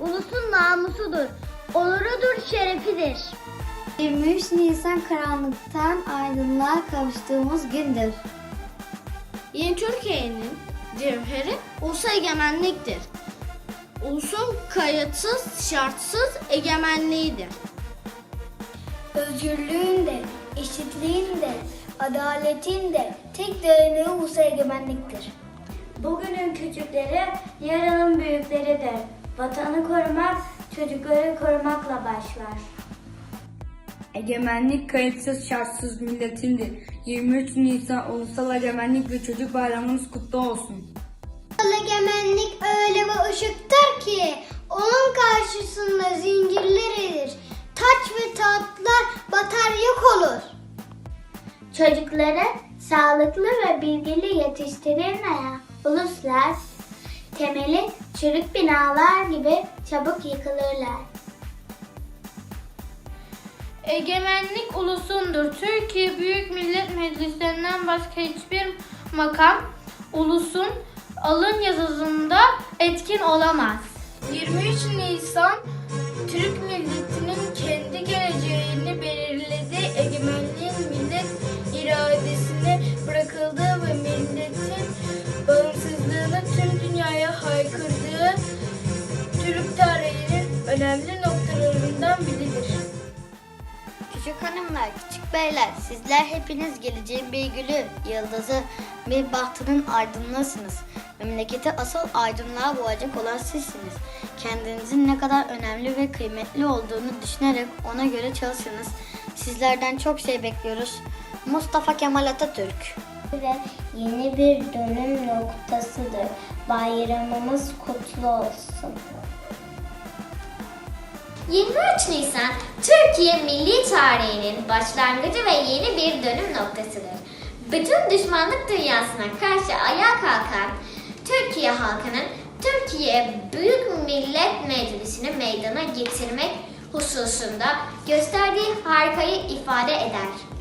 ulusun namusudur, onurudur, şerefidir. 23 Nisan karanlıktan aydınlığa kavuştuğumuz gündür. Yeni Türkiye'nin cevheri ulusa egemenliktir. Ulusun kayıtsız, şartsız egemenliğidir. Özgürlüğün de, eşitliğin de, adaletin de tek dayanığı ulusa egemenliktir. Bugünün küçükleri yarının büyükleridir. Vatanı korumak çocukları korumakla başlar. Egemenlik kayıtsız şartsız milletindir. 23 Nisan Ulusal Egemenlik ve Çocuk Bayramınız kutlu olsun. Egemenlik öyle bir ışıktır ki onun karşısında zincirler erir. Taç ve tahtlar batar yok olur. Çocukları sağlıklı ve bilgili yetiştirilmeyen uluslar temeli çürük binalar gibi çabuk yıkılırlar. Egemenlik ulusundur. Türkiye Büyük Millet Meclisi'nden başka hiçbir makam ulusun alın yazısında etkin olamaz. 23 Nisan Türk milletinin kendi geleceğini belirlediği egemenliğin millet iradesine bırakıldığı ve milletin bağımsızlığını tüm dünyaya haykırdığı Türk tarihinin önemli noktalarından biridir. Küçük hanımlar, küçük beyler, sizler hepiniz geleceğin bir gülü, yıldızı, bir bahtının aydınlığısınız. Memleketi asıl aydınlığa boğacak olan sizsiniz. Kendinizin ne kadar önemli ve kıymetli olduğunu düşünerek ona göre çalışınız. Sizlerden çok şey bekliyoruz. Mustafa Kemal Atatürk. Ve yeni bir dönüm noktasıdır. Bayramımız kutlu olsun. 23 Nisan Türkiye milli tarihinin başlangıcı ve yeni bir dönüm noktasıdır. Bütün düşmanlık dünyasına karşı ayağa kalkan Türkiye halkının Türkiye Büyük Millet Meclisi'ni meydana getirmek hususunda gösterdiği harikayı ifade eder.